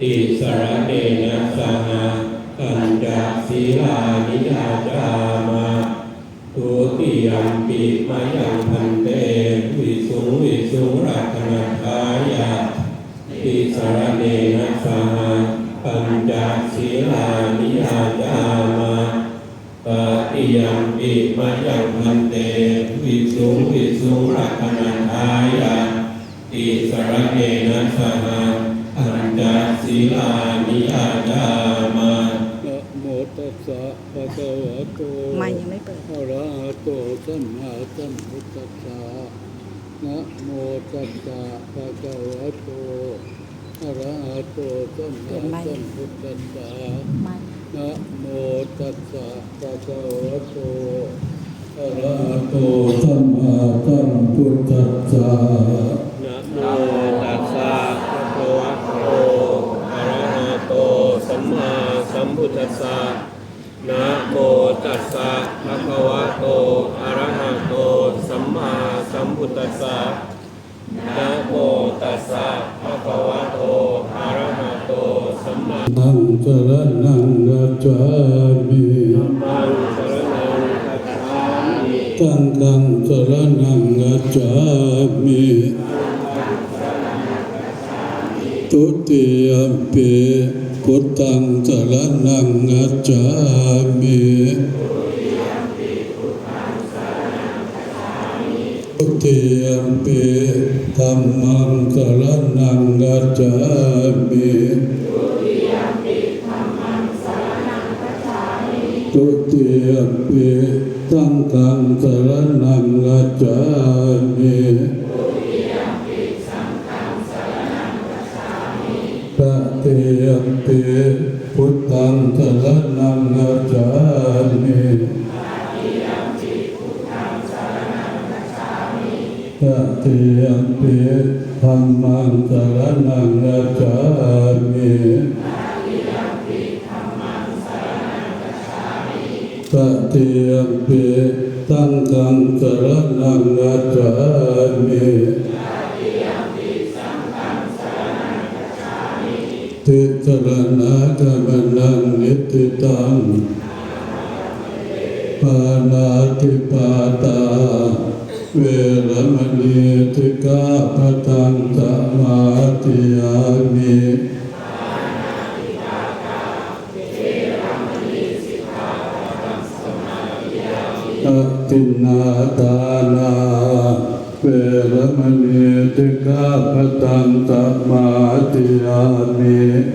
ติสรณเนนะสหปัญจศีลานิยาจามาทุติยมปิมายังพันเตวิสุงวิสุงรัตนทายาติสรณเนนะสหปัญจศีลานิยาจามาปฏิยมปิมายังพันเตวิสุงวิสุงรัตนทายาติสรณเนนะสหปัญ จศีลานิยาจามานะโมตัสสะภะคะวะโตไม่ยังไม่เปิดอะระหะโตสัมมาสัมพุทธัสสะนะโมตัสสะภะคะวะโตอะระหะโตสัมมาสัมพุทธัสสะนะโมตัสสะภะคะวะโตอะระหะโตสัมมาสัมพุทธัสสะ ภะคะวะโต อะระหะโต สัมมาสัมพุทธัสสะนะโมตัสสะภะคะวะโต อะระหะโต สัมมานังสรนังกัจจามิมังสรณังคัจฉามิตังฆังสรนังกัจจามิทุติยมปิพุทธังสรนังกัจจามิ ติยมปิธรรมังสรนังกัจจามิตุติยมปิตังกังสรนังกัจจามิ ตติยมปิธัมมังสรนังกัจจามิตติยมปิสังฆังสรนังกัจจามิ ติสรณะกรรมนังนิตติตังปานาติปาตา เวรมณีติกาปตังสมาติยามิอตินนาทานา เวรมณีติกาปตังสมาติยามิ กาเมตุเมตาคาราเปรมณีติกาปตังสมาธิยามิ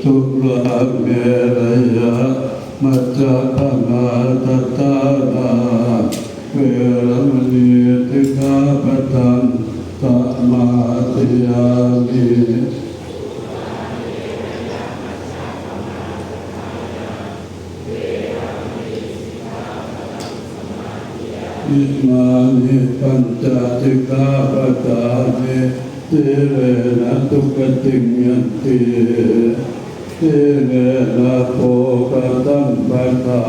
ตาเปรมณีติกาปตังสมาธิยามิ ทุระเมรยะมัจจปมาตตานาเวรมณีติกาปตังสมาธิยามิอิมานิปัญจติกาปตานิสิเรนะทุกติงยันติ สิเรนะโภคตัมปะทา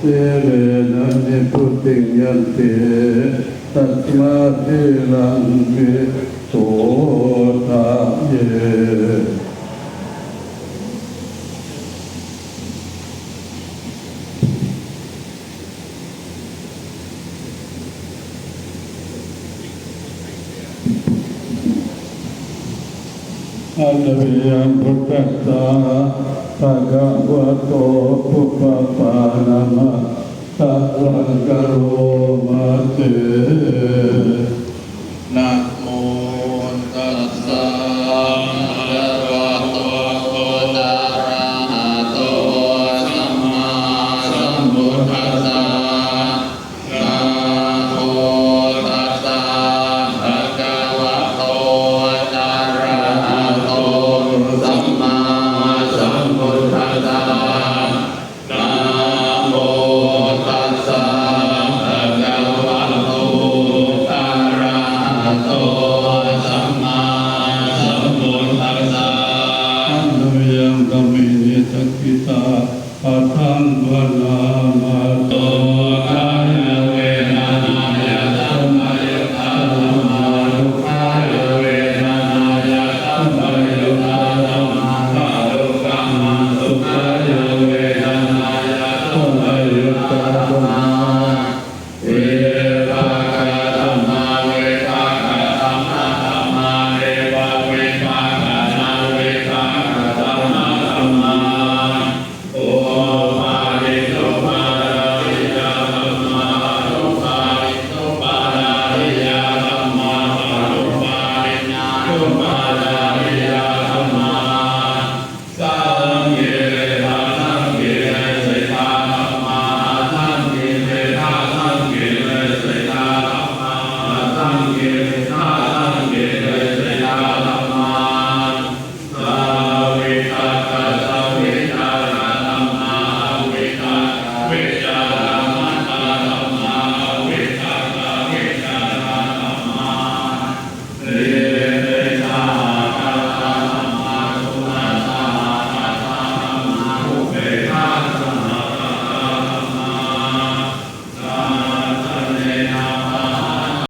สิเรนะนิพุติยันติตัสมาธิรังวิโสทาเย అలవే భుకత భగవతో ఉపపాలన సర్వకరోమతే నా